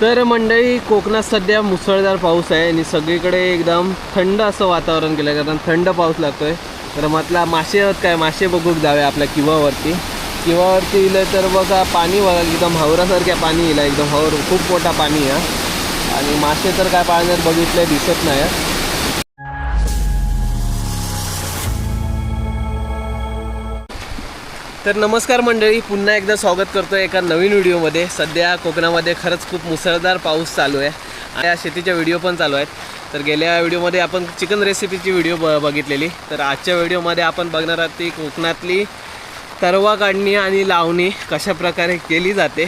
तर मंडळी कोकणात सध्या मुसळधार पाऊस आहे आणि सगळीकडे एकदम थंड असं वातावरण केलं कारण थंड पाऊस लागतोय. तर म्हटला मासे आहेत काय? मासे बघूक जावे आपल्या किवावरती. किवावरती इलं तर बघा पाणी बघा एकदम हावरासारख्या पाणी इला. एकदम हावर खूप मोठा पाणी आहे. आणि मासे तर काय पाण्यात बघितले दिसत नाही तर नमस्कार मंडळी पुन्हा एकदा स्वागत करतो एका नवीन व्हिडिओमध्ये. सध्या कोकणामध्ये खरंच खूप मुसळधार पाऊस चालू आहे आणि या शेतीच्या व्हिडिओ पण चालू आहेत. तर गेल्या व्हिडिओमध्ये आपण चिकन रेसिपीची व्हिडिओ ब बघितलेली. तर आजच्या व्हिडिओमध्ये आपण बघणार आहोत ती कोकणातली तरवा काढणी आणि लावणी कशा प्रकारे केली जाते.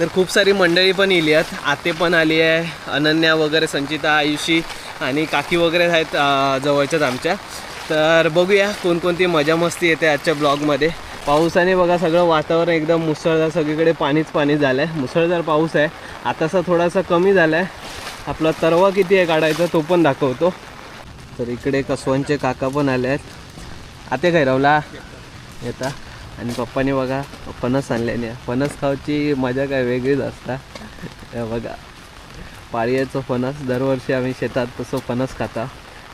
तर खूप सारी मंडळी पण येली आहेत. आते पण आली आहे अनन्या वगैरे संचिता आयुषी आणि काकी वगैरे आहेत जवळच्याच आमच्या. तर बघूया कोणकोणती मजा मस्ती येते आजच्या ब्लॉगमध्ये. पावसाने बघा सगळं वातावरण एकदम मुसळधार सगळीकडे पाणीच पाणी झालं आहे मुसळधार पाऊस आहे. आतासा थोडासा कमी झाला आहे आपला तरवा किती आहे काढायचा तो पण दाखवतो. तर इकडे कसवांचे काका पण आले आहेत. आते काय रावला येता. आणि पप्पाने बघा फणस आणल्याने फणस खाऊची मजा काय वेगळीच असता. बघा. पाळयाचं फणस. दरवर्षी आम्ही शेतात तसं फणस खाता.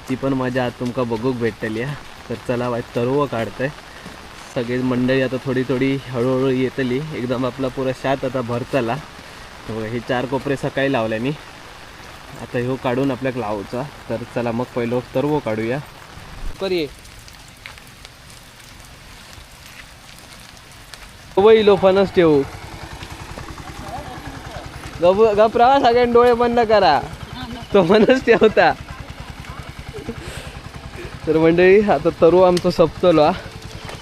ती पण मजा आज तुमका बघूक भेटतली आहे. तर चला बाय तरव काढतंय. सगळी मंडळी आता थोडी थोडी हळूहळू येतली. एकदम आपला पुरा शात आता भरतला. हे चार कोपरे सकाळी लावल्यानी आता ह्यो काढून आपल्याक लावचा. तर चला मग पहिलं तरव काढूया. करी. इलो लोफानच ठेवू. गप गपरावा सगळ्यांनी डोळे बंद करा. तो मनच ठेवता. तर मंडळी आता तरु आमचं सपतलो हा.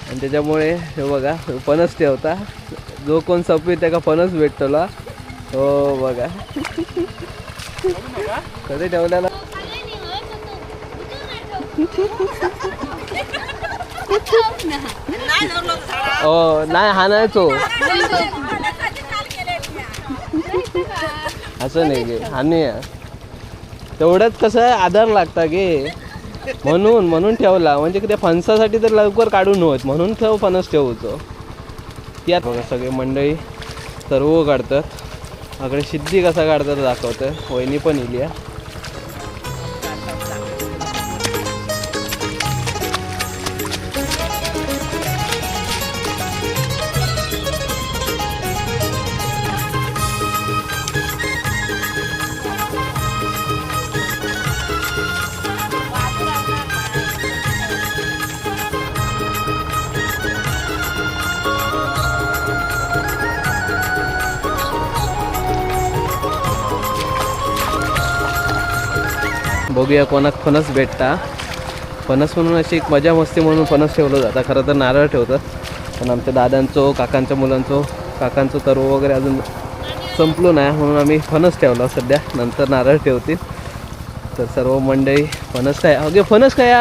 आणि त्याच्यामुळे हे बघा फणस ठेवता. जो कोण सपवी त्याका फणस भेटतोला. हो बघा. कधी ठेवल्याला हो नाही हाणायचो. असं नाही गे हा नाही तेवढंच कसं आहे आधार लागता गे म्हणून म्हणून ठेवला. म्हणजे त्या फणसासाठी तर लवकर काढून होत. म्हणून ठेव फणस ठेवतो यात बघा सगळे मंडळी सर्व काढतात. आकडे सिद्धी कसा काढतात दाखवतं वहिनी पण इली आहे. बघूया कोणाक फणस भेटता. फणस म्हणून अशी एक मजा मस्ती म्हणून फणस ठेवलं जातं. खरं तर नारळ ठेवतात. पण आमच्या दादांचो काकांच्या मुलांचो काकांचो तरव वगैरे अजून संपलो नाही म्हणून आम्ही फणस ठेवला सध्या. नंतर नारळ ठेवतील. तर सर्व मंडळी फणस काय? अगे फणस काय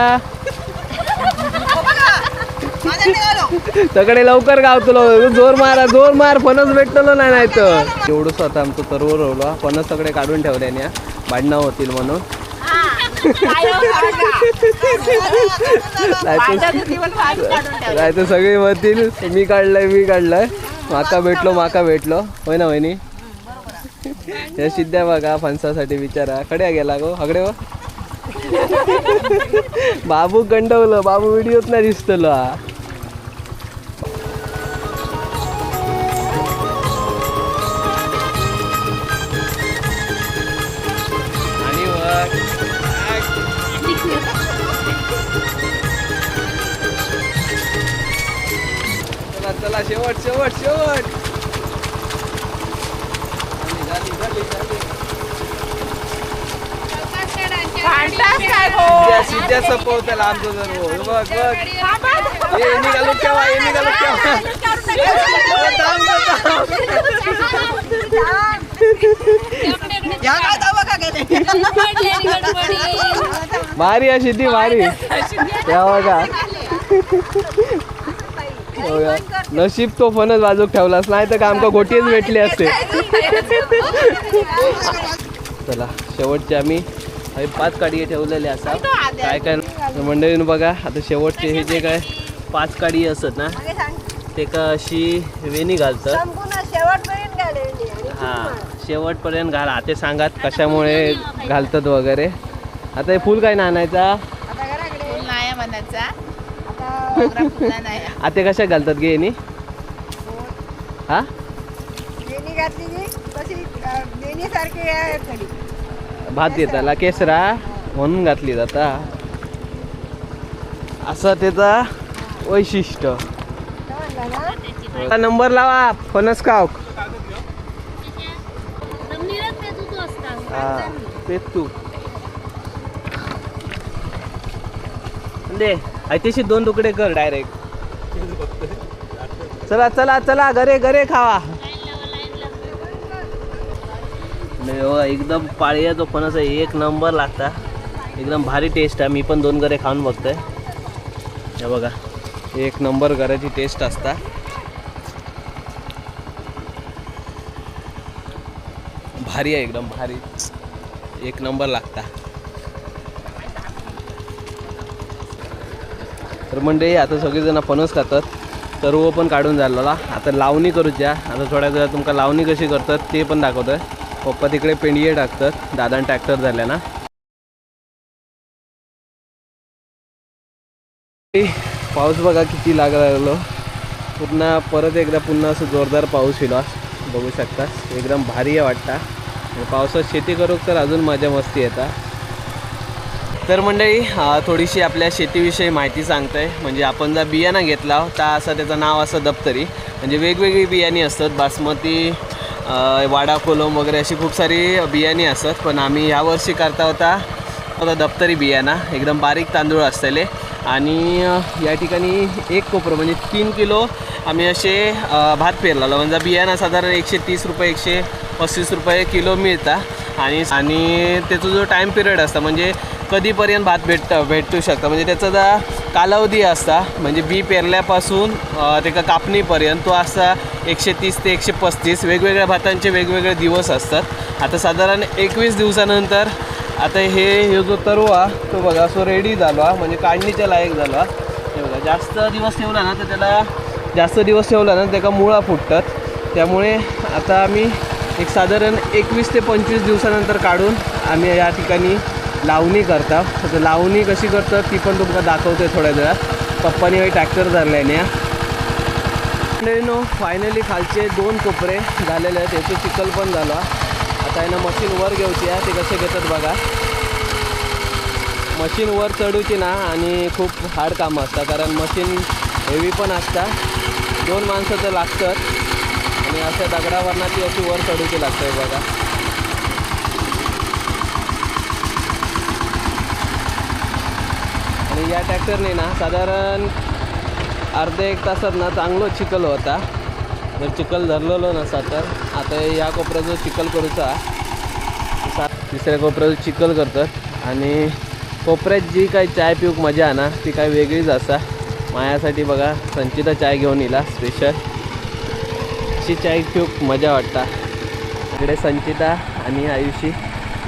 सगळे लवकर गावतलो जोर मारा जोर मार. फणस भेटतलो नाही नाही तर. एवढंच आता आमचं तरव रवलो फणस सगळे काढून ठेवल्याने भांडणं होतील म्हणून. नाही तर सगळे म्हणतील मी काढलंय मी काढलंय. माका भेटलो माका भेटलो. होय ना वहिनी? या सिद्ध्या बघा फणसासाठी विचारा कडे गेला गो हकडे व हो. बाबू गंडवलं बाबू व्हिडिओत नाही दिसतलो हा. चला चला शेवट शेवट शेवट. झाली, झाली, झाली. सिद्ध्या सिद्ध्या सपवताला आमचं हे बघ बघ. हे निघालो हे निघालो आहे सिद्धी हो या. नशीब तो फणस बाजूक ठेवलास नाही तर का आमका गोटीच भेटले असते. चला शेवटचे आम्ही पाच काडी ठेवलेले असा. काय काय मंडळीनं बघा आता शेवटचे हे जे काय पाच काडी असत ना ते का अशी वेणी घालतात. हा शेवटपर्यंत घाल. आता सांगात कशामुळे घालतात वगैरे. आता हे फुल काय ना आणायचा फुल नाही म्हणायचा नाही. आता कशा घालतात गे यांनी? हा? लेणी घातली की तशी लेणीसारखी आहे थोडी भात येताला केसरा? म्हणून घातली जाता असं त्याचा वैशिष्ट्य. समजलं ना नंबर लावा फणस खाव हा तेच तू दे. ऐतिशी दोन तुकडे कर डायरेक्ट चला चला चला घरे घरे खावा. नाही हो एकदम पाळीया जो फणस आहे. एक नंबर लागता. एकदम भारी टेस्ट आहे. मी पण दोन घरे खाऊन बघतोय. हे बघा एक नंबर घराची टेस्ट असता. भारी आहे एकदम भारी. एक नंबर लागता. तर म्हणजे आता सगळेजण फणस खातात. सर्व पण काढून झालेला. आता लावणी करूच्या. आता थोड्या वेळा तुमका लावणी कशी करतात ते पण दाखवतं पप्पा तिकडे पेंडिये टाकतात. दादान ट्रॅक्टर झाल्या ना. पाऊस बघा किती लागला. पुन्हा परत एकदा पुन्हा असं जोरदार पाऊस येलो बघू शकता. एकदम भारी आहे वाटता. पावसात शेती करू तर अजून मजा मस्ती येतात तर मंडळी थोडीशी आपल्या शेतीविषयी माहिती सांगतोय. म्हणजे आपण जर बियाणा घेतला तर असं त्याचं नाव असं दप्तरी. म्हणजे वेगवेगळी बियाणी असतात. बासमती वाडा कोलम वगैरे अशी खूप सारी बियाणी असतात. पण आम्ही यावर्षी करता होता होता दप्तरी बियाणा. एकदम बारीक तांदूळ असलेले. आणि या ठिकाणी एक कोपरं म्हणजे तीन किलो आम्ही असे भात पेरलेलो. म्हणजे बियाणा साधारण एकशे तीस रुपये एकशे पस्तीस रुपये किलो मिळता. आणि आणि त्याचा जो टाईम पिरियड असता म्हणजे कधीपर्यंत भात भेट भेटू शकता? म्हणजे त्याचा जो कालावधी असता. म्हणजे बी पेरल्यापासून ते त्याका कापणीपर्यंत तो असा एकशे तीस ते एकशे पस्तीस वेगवेगळ्या भातांचे वेगवेगळे दिवस असतात. आता साधारण एकवीस दिवसानंतर आता हे हे जो तरवा तो बघा सो रेडी झालो. हा, म्हणजे काढणीच्या लायक झालो. हा. हे बघा जास्त दिवस ठेवला ना तर त्याला जास्त दिवस ठेवला ना त्याला मुळा फुटतात. त्यामुळे आता आम्ही एक साधारण एकवीस ते पंचवीस दिवसानंतर काढून आम्ही या ठिकाणी लावणी करता. तर लावणी कशी करतात ती पण तुमका दाखवते थोड्या वेळात. पप्पानी काही ट्रॅक्टर धरल्याने नो फायनली खालचे दोन कोपरे झालेले आहेत. याचे चिखल पण झाला. आता यानं मशीन वर घेऊची आहे. ते कसे घेतात बघा. मशीन वर चढूची ना आणि खूप हार्ड कामं असतं कारण मशीन हेवी पण असतात. दोन माणसं तर लागतात. आणि अशा दगडावरणाची अशी वर चढूची लागते बघा. आणि या ट्रॅक्टरने ना साधारण अर्ध्या एक तासात ना चांगलो चिखल होता. जर चिखल धरलेलो नसा तर. आता या कोपऱ्याचं चिखल करूचा. तिसऱ्या कोपऱ्याचं चिखल करतात. आणि कोपऱ्यात जी काही चाय पिऊक मजा आहे ना ती काही वेगळीच असा. मायासाठी बघा संचिता चाय घेऊन येला स्पेशल अशी चाय पिऊक मजा वाटता. इकडे संचिता आणि आयुषी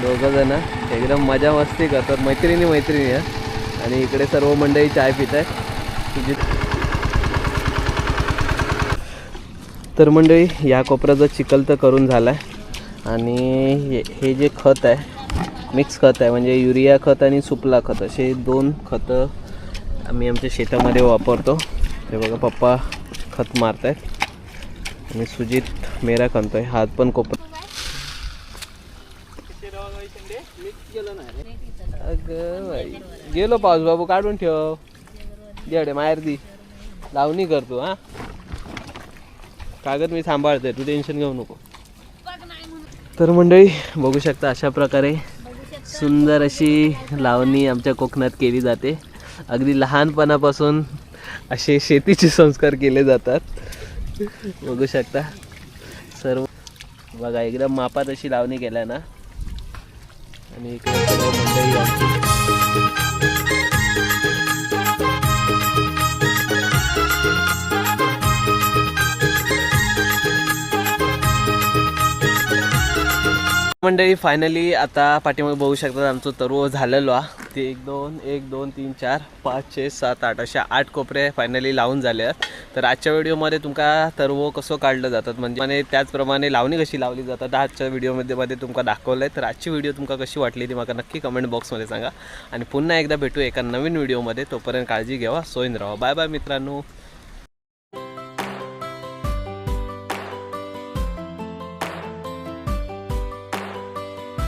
दोघंजणं एकदम मजा मस्ती करतात. मैत्रिणी मैत्रिणी आहे आणि इकडे सर्व मंडळी चाय पित आहेत. तर मंडळी या कोपऱ्याचं चिखल तर करून झाला आहे आणि हे हे जे खत आहे मिक्स खत आहे म्हणजे युरिया खत आणि सुपला खत असे दोन खतं आम्ही आमच्या शेतामध्ये वापरतो. ते बघा पप्पा खत मारत आहेत मी सुजित मेरा खणतोय. हात पण कोपरा अगं बाई. गेलो पाऊस बाबू काढून ठेव. जेवढे माहेर दी. लावणी करतो हा. कागद मी सांभाळते तू टेन्शन घेऊ नको. तर मंडळी बघू शकता अशा प्रकारे सुंदर अशी लावणी आमच्या कोकणात केली जाते. अगदी लहानपणापासून असे शेतीचे संस्कार केले जातात. बघू शकता. सर्व बघा एकदम मापात अशी लावणी केल्या ना. आणि इकडे सर्व मंडळी मंडळी फायनली आता पाठीमागे बघू शकतात आमचं तरव झालेलो हा. एक दोन एक दोन तीन चार पाच छे सात आठ अशा आठ कोपरे फायनली लावून झाले आहेत. तर आजच्या व्हिडिओमध्ये तुमका तरवो कसं काढलं जातात? म्हणजे आणि त्याचप्रमाणे लावणी कशी लावली जातात? आजच्या व्हिडिओमध्ये मध्ये तुमका दाखवलं आहे तर आजची व्हिडिओ तुमका कशी वाटली ती मला नक्की कमेंट बॉक्समध्ये सांगा. आणि पुन्हा एकदा भेटू एका नवीन व्हिडिओमध्ये. तोपर्यंत काळजी घ्यावा सोयीन राहा. बाय बाय मित्रांनो.